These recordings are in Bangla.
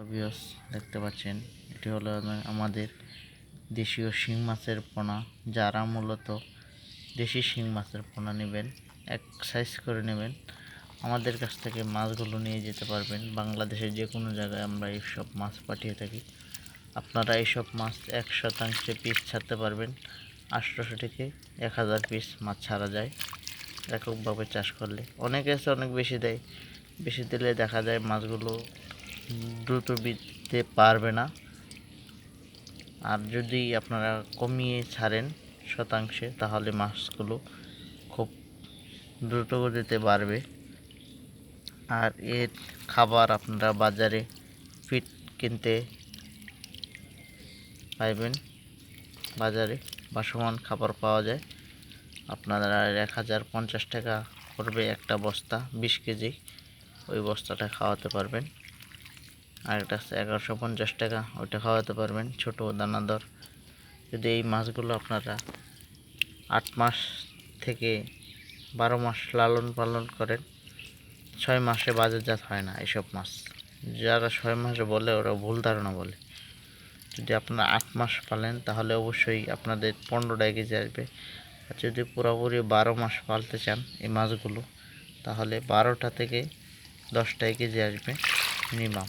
অবিয়স দেখতে পাচ্ছেন। এটি হলো আমাদের দেশীয় শিং মাছের পোনা, যারা মূলত দেশি শিং মাছের পোনা নেবেন, এক সাইজ করে নেবেন। আমাদের কাছ থেকে মাছগুলো নিয়ে যেতে পারবেন। বাংলাদেশের যে কোনো জায়গায় আমরা এইসব মাছ পাঠিয়ে থাকি। আপনারা এইসব মাছ এক শতাংশে পিস ছাড়তে পারবেন। আটশোশো থেকে এক হাজার পিস মাছ ছাড়া যায় এককভাবে চাষ করলে। অনেকে আছে, অনেক বেশি দেয়। বেশি দিলে দেখা যায় মাছগুলো দ্রুত বিতে পারবে না। আর যদি আপনারা কমিয়ে ছাড়েন শতাংশে, তাহলে মাছগুলো খুব দ্রুত গতিতে বাড়বে। আর এর খাবার আপনারা বাজারে ফিট কিনতে পাইবেন। বাজারে বাসমান খাবার পাওয়া যায়। আপনারা এক হাজার পঞ্চাশ টাকা পড়বে একটা বস্তা, বিশ কেজি। ওই বস্তাটা খাওয়াতে পারবেন। আর একটা আছে এগারোশো পঞ্চাশ টাকা। ওইটা খাওয়াতে পারবেন, ছোটো দানাদর। যদি এই মাছগুলো আপনারা আট মাস থেকে বারো মাস লালন পালন করেন, ছয় মাসে বাজারজাত হয় না এইসব মাছ। যারা ছয় মাসে বলে, ওরা ভুল ধারণা বলে। যদি আপনারা আট মাস পালেন, তাহলে অবশ্যই আপনাদের পনেরোটা কেজি আসবে। আর যদি পুরোপুরি বারো মাস পালতে চান এই মাছগুলো, তাহলে বারোটা থেকে দশটা কেজি আসবে মিনিমাম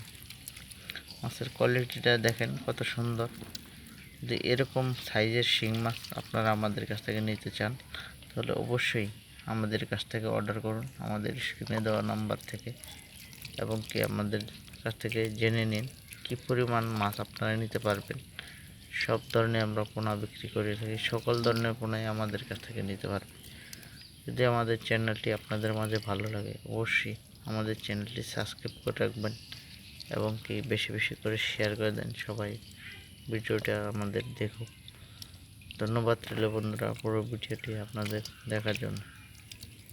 মাছের কোয়ালিটিটা দেখেন কত সুন্দর। যদি এরকম সাইজের শিং মাছ আপনারা আমাদের কাছ থেকে নিতে চান, তাহলে অবশ্যই আমাদের কাছ থেকে অর্ডার করুন আমাদের স্ক্রিনে দেওয়া নাম্বার থেকে এবং কি আমাদের কাছ থেকে জেনে নিন কী পরিমাণ মাছ আপনারা নিতে পারবেন। সব ধরনের আমরা পোনা বিক্রি করে থাকি, সকল ধরনের পোনাই আমাদের কাছ থেকে নিতে পারবেন। যদি আমাদের চ্যানেলটি আপনাদের মাঝে ভালো লাগে, অবশ্যই আমাদের চ্যানেলটি সাবস্ক্রাইব করে রাখবেন। এবং কি বেশি বেশি করে শেয়ার করে দেন সবাই। ভিডিওটা আমাদের দেখুক। ধন্যবাদ রইল বন্ধুরা পুরো ভিডিওটি আপনাদের দেখার জন্য।